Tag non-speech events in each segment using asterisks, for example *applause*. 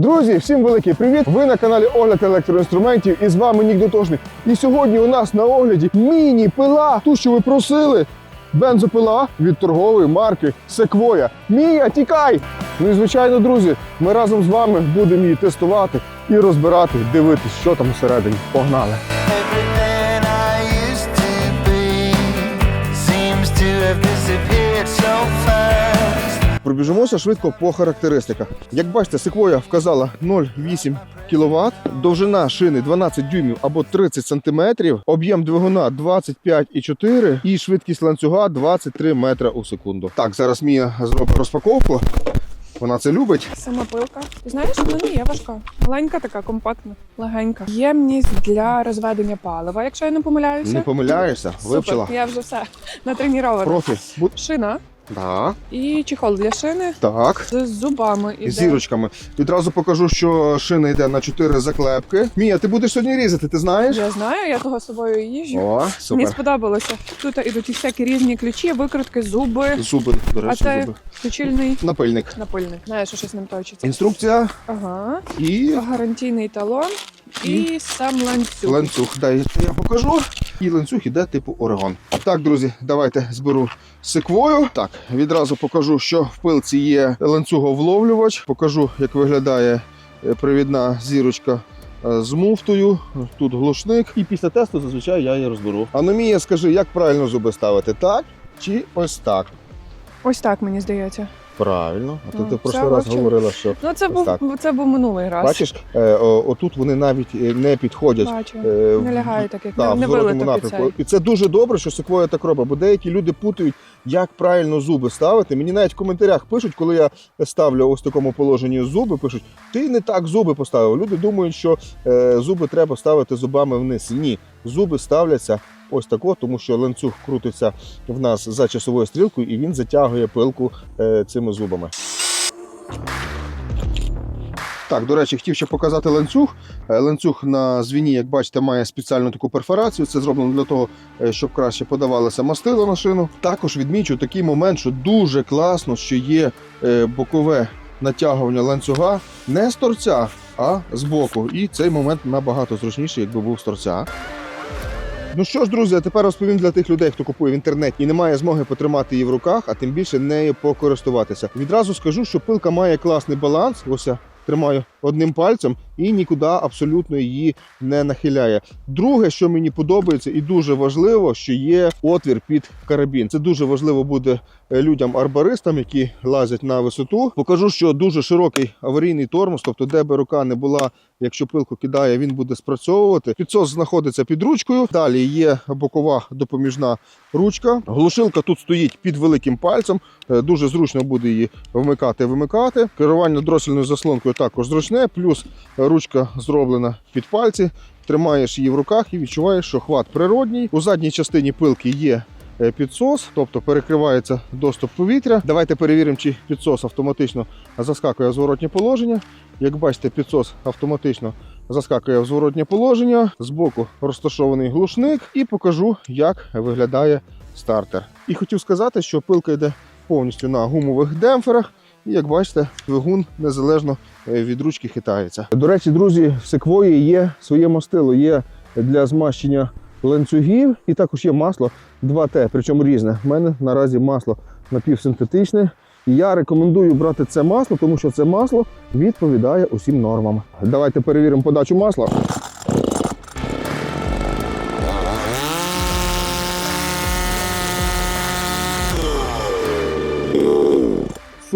Друзі, всім великий привіт! Ви на каналі Огляд електроінструментів і з вами Нік Дотошник. І сьогодні у нас на огляді міні-пила, ту, що ви просили. Бензопила від торгової марки Sequoia. Мія, тікай! Ну і звичайно, друзі, ми разом з вами будемо її тестувати і розбирати, дивитись, що там всередині. Погнали! To be seems to have disappeared so fast. Пробіжимося швидко по характеристиках. Як бачите, Sequoia вказала 0,8 кВт, довжина шини 12 дюймів або 30 см, об'єм двигуна 25,4 і швидкість ланцюга 23 метра у секунду. Так, зараз Мія зробить розпаковку. Вона це любить. Сама пилка. Ти знаєш, ну ні, є важка. Маленька така, компактна, легенька. Ємність для розведення палива, якщо я не помиляюся. Не помиляєшся, Супер, вивчила. Я вже все натренірована. Профі. Шина Так, і чехол для шини так. з зубами І іде. зірочками. Відразу покажу, що шина йде на 4 заклепки. Мія, ти будеш сьогодні різати, ти знаєш? Я знаю, я того з собою їжджу. О, Мені сподобалося. Тут ідуть всякі різні ключі, викрутки, зуби, Зуби, до а речі, це зуби. точильний Напильник. напильник. Знаєш, що щось ним точиться. Інструкція Ага. і Гарантійний талон і сам ланцюг. ланцюг. Дай я покажу. І ланцюг іде типу Орегон. Так, друзі, давайте зберу секвою. Так, відразу покажу, що в пилці є ланцюговловлювач. Покажу, як виглядає е, привідна зірочка. е, З муфтою, тут глушник, і після тесту зазвичай я її розберу. Аномія, скажи, як правильно зуби ставити? Так чи ось так? Ось так мені здається. Правильно. А то Ну, ти в прошлий раз говорила, що Ну це був так. це був минулий раз. бачиш, е, о, отут вони навіть е, не підходять. Бачу. е, Не лягає так, як Та, не, не в зворотному вилито під напрямку. І це дуже добре, що секвоя так робить, бо деякі люди путають, як правильно зуби ставити. Мені навіть в коментарях пишуть, коли я ставлю ось в такому положенні зуби, пишуть, ти не так зуби поставив. Люди думають, що е, зуби треба ставити зубами вниз. Ні, зуби ставляться ось тако, тому що ланцюг крутиться в нас за часовою стрілкою, і він затягує пилку е, цими зубами. Так, до речі, хотів ще показати ланцюг. Е, Ланцюг на звіні, як бачите, має спеціальну таку перфорацію. Це зроблено для того, е, щоб краще подавалося мастило на шину. Також відмічу такий момент, що дуже класно, що є бокове натягування ланцюга не з торця, а з боку. І цей момент набагато зручніший, якби був з торця. Ну що ж, друзі, а тепер розповім для тих людей, хто купує в інтернеті і не має змоги потримати її в руках, а тим більше нею покористуватися. Відразу скажу, що пилка має класний баланс. Ось я тримаю одним пальцем і нікуди абсолютно її не нахиляє. Друге, що мені подобається, і дуже важливо, що є отвір під карабін. Це дуже важливо буде е, людям-арбаристам, які лазять на висоту. Покажу, що дуже широкий аварійний тормоз, тобто де би рука не була, якщо пилку кидає, він буде спрацьовувати. Підсос знаходиться під ручкою. Далі є бокова допоміжна ручка. Глушилка тут стоїть під великим пальцем. Е, Дуже зручно буде її вмикати вимикати. Керування дроссельною заслонкою також зручне, плюс ручка зроблена під пальці. Тримаєш її в руках і відчуваєш, що хват природній. У задній частині пилки є е, підсос, тобто перекривається доступ повітря. Давайте перевіримо, чи підсос автоматично заскакує в зворотнє положення. Як бачите, підсос автоматично заскакує в зворотнє положення. Збоку розташований глушник і покажу, як виглядає стартер. І хотів сказати, що пилка йде повністю на гумових демпферах. І як бачите, двигун незалежно е, від ручки хитається. До речі, друзі, в секвої є своє мастило, є для змащення ланцюгів, і також є масло 2Т, причому різне. У мене наразі масло напівсинтетичне. Я рекомендую брати це масло, тому що це масло відповідає усім нормам. Давайте перевіримо подачу масла.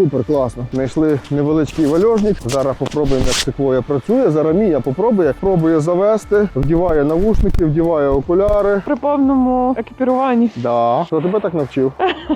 Супер класно. Знайшли невеличкий вальожник. Зараз попробуємо, як секвоя працює. Зараз Мія попробує, пробує завести, вдіває навушники, вдіває окуляри. При повному екіпіруванні. Да. Хто тебе так навчив?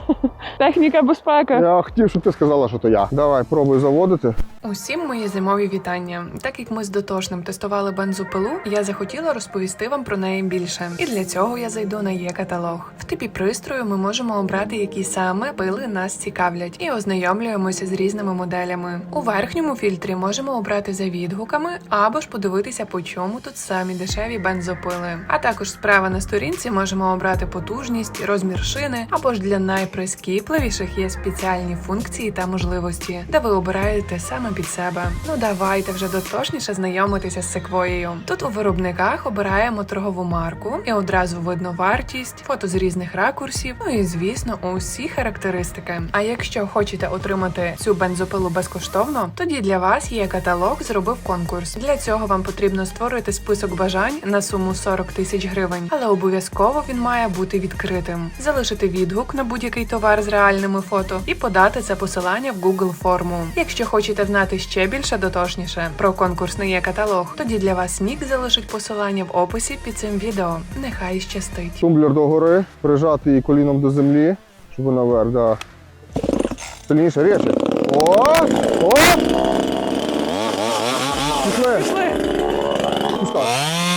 *laughs* Техніка безпеки. Я хотів, щоб ти сказала, що то я. Давай, пробуй заводити. Усім мої зимові вітання. Так як ми з дотошним тестували бензопилу, я захотіла розповісти вам про неї більше. І для цього я зайду на є каталог. В типі пристрою ми можемо обрати, які саме пили нас цікавлять, і ознайомлюємо ознайомимося з різними моделями. У верхньому фільтрі можемо обрати за відгуками або ж подивитися, по чому тут самі дешеві бензопили. А також справа на сторінці можемо обрати потужність, розмір шини, або ж для найприскіпливіших є спеціальні функції та можливості, де ви обираєте саме під себе. Ну давайте вже дотошніше знайомитися з секвоєю. Тут у виробниках обираємо торгову марку і одразу видно вартість, фото з різних ракурсів, ну і звісно, усі характеристики. А якщо хочете отримати цю бензопилу безкоштовно, тоді для вас є каталог зробив конкурс. Для цього вам потрібно створити список бажань на суму 40 тисяч гривень, але обов'язково він має бути відкритим. Залишити відгук на будь-який товар з реальними фото і подати це посилання в Google форму. Якщо хочете знати ще більше дотошніше про конкурсний каталог, тоді для вас Нік залишить посилання в описі під цим відео. Нехай щастить. Тумблер до гори, прижати її коліном до землі, щоб вона вверх, да. Сильніше, ріже. О! О! Пішли! Пішли. Пускай.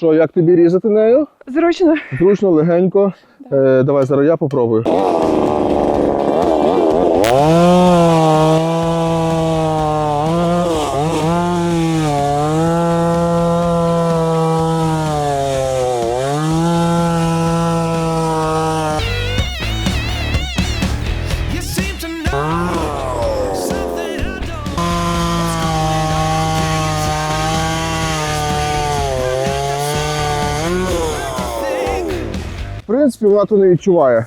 Що, як тобі різати нею? Зручно. Зручно, легенько. Е, давай зараз я попробую. Принципі, вона то не відчуває.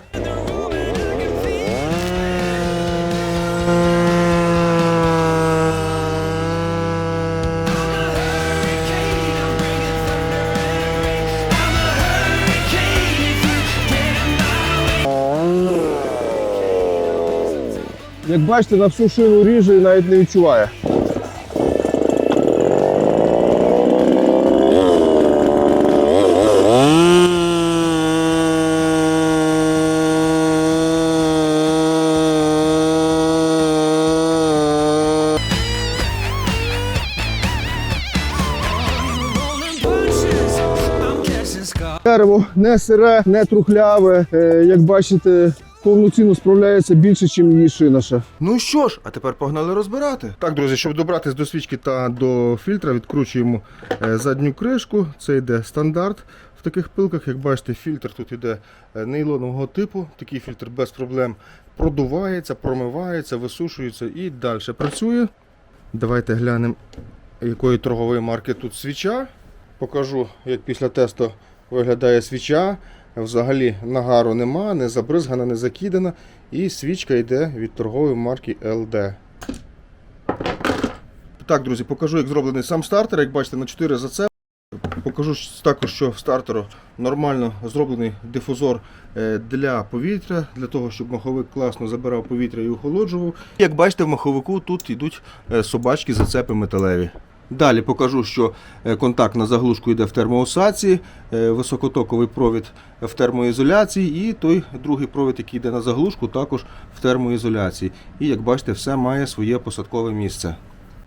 Як бачите, на всю шину ріже і навіть не відчуває. Дерево не сире, не трухляве. Е, Як бачите, повноцінно справляється більше, ніж її шина ще. Ну що ж, а тепер погнали розбирати. Так, друзі, щоб добратися до свічки та до фільтра, відкручуємо е, задню кришку. Це йде стандарт. В таких пилках, як бачите, фільтр тут йде е, нейлонового типу. Такий фільтр без проблем продувається, промивається, висушується і далі працює. Давайте глянемо, якої торгової марки тут свіча. Покажу, як після тесту виглядає свіча. Взагалі нагару нема, не забризгана, не закидана. І свічка йде від торгової марки LD. Так, друзі, покажу, як зроблений сам стартер. Як бачите, на 4 зацепи. Покажу також, що в стартеру нормально зроблений дифузор е, для повітря, для того, щоб маховик класно забирав повітря і охолоджував. Як бачите, в маховику тут йдуть е, собачки, зацепи металеві. Далі покажу, що е, контакт на заглушку йде в термоусаці, е, високотоковий провід в термоізоляції, і той другий провід, який йде на заглушку, також в термоізоляції. І як бачите, все має своє посадкове місце.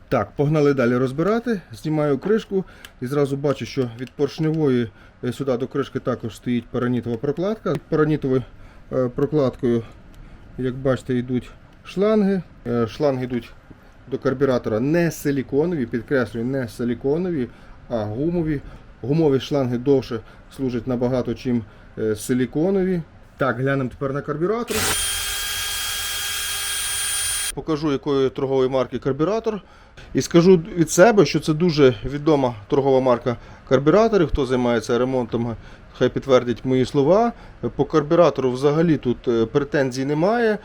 Так, погнали далі розбирати. Знімаю кришку і зразу бачу, що від поршневої е, сюди до кришки також стоїть паранітова прокладка. Під Паранітовою прокладкою, як бачите, йдуть шланги. Шланги йдуть до карбюратора не силіконові, підкреслюю, не силіконові, а гумові. Гумові шланги довше служать набагато, чим е, силіконові. Так, глянемо тепер на карбюратор. Покажу, якої торгової марки карбюратор. І скажу від себе, що це дуже відома торгова марка карбюраторів. Хто займається ремонтом, хай підтвердять мої слова. По карбюратору взагалі тут е, претензій немає.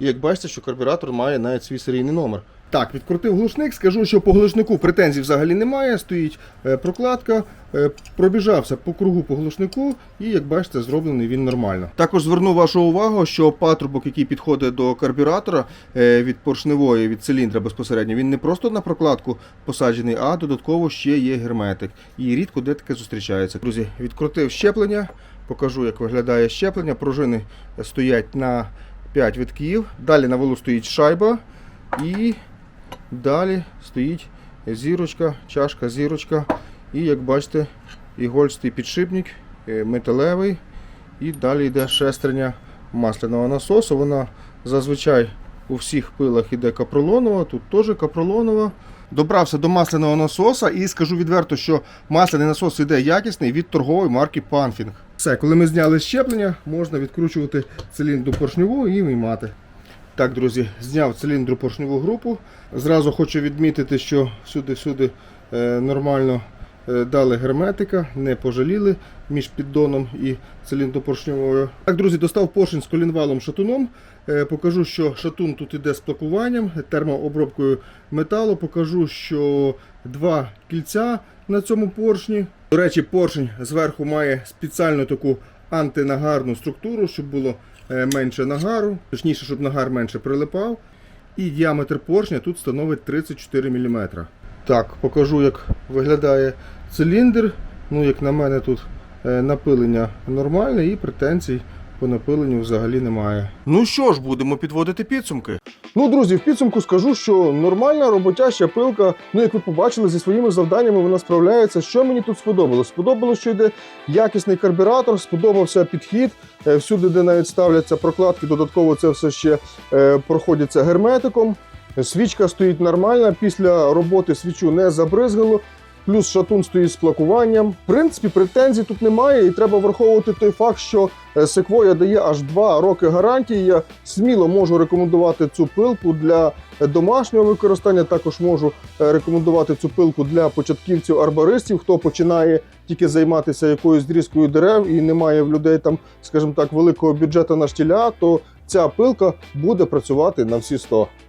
І як бачите, що карбюратор має навіть свій серійний номер. Так, відкрутив глушник. Скажу, що по глушнику претензій взагалі немає. Стоїть е, прокладка, е, пробіжався по кругу по глушнику, і як бачите, зроблений він нормально. Також зверну вашу увагу, що патрубок, який підходить до карбюратора е, від поршневої, від циліндра безпосередньо, він не просто на прокладку посаджений, а додатково ще є герметик. І рідко де таке зустрічається. Друзі, відкрутив щеплення, покажу, як виглядає щеплення. Пружини стоять на 5 витків. Далі на валу стоїть шайба. І далі стоїть зірочка, чашка, зірочка. І як бачите, ігольстий підшипник е, металевий. І далі йде шестерня масляного насосу. Вона зазвичай у всіх пилах іде капролонова, тут теж капролонова. Добрався до масляного насоса і скажу відверто, що масляний насос іде якісний від торгової марки Panfing. Все, коли ми зняли щеплення, можна відкручувати циліндру поршньову і виймати. Так, друзі, зняв циліндру поршньову групу. Зразу хочу відмітити, що всюди-всюди е, нормально дали герметика, не пожаліли між піддоном і циліндропоршневою. Так, друзі, достав поршень з колінвалом шатуном. Е, Покажу, що шатун тут іде з плакуванням, термообробкою металу. Покажу, що два кільця на цьому поршні. До речі, поршень зверху має спеціальну таку антинагарну структуру, щоб було е, менше нагару, точніше, щоб нагар менше прилипав. І діаметр поршня тут становить 34 мм. Так, покажу, як виглядає циліндр. Ну, як на мене, тут е, напилення нормальне і претензій по напиленню взагалі немає. Ну що ж, будемо підводити підсумки. Ну, друзі, в підсумку скажу, що нормальна роботяща пилка, ну як ви побачили, зі своїми завданнями вона справляється. Що мені тут сподобалось? Сподобалось, що йде якісний карбюратор, сподобався підхід. Е, Всюди, де навіть ставляться прокладки, додатково це все ще е, проходиться герметиком. Свічка стоїть нормальна, після роботи свічу не забризгало. Плюс шатун стоїть з плакуванням. В принципі, претензій тут немає, і треба враховувати той факт, що Sequoia дає аж 2 роки гарантії. Я сміло можу рекомендувати цю пилку для домашнього використання. Також можу е, рекомендувати цю пилку для початківців арбористів, хто починає тільки займатися якоюсь зрізкою дерев і немає в людей там, скажімо так, великого бюджету на штіля, то ця пилка буде працювати на всі 100.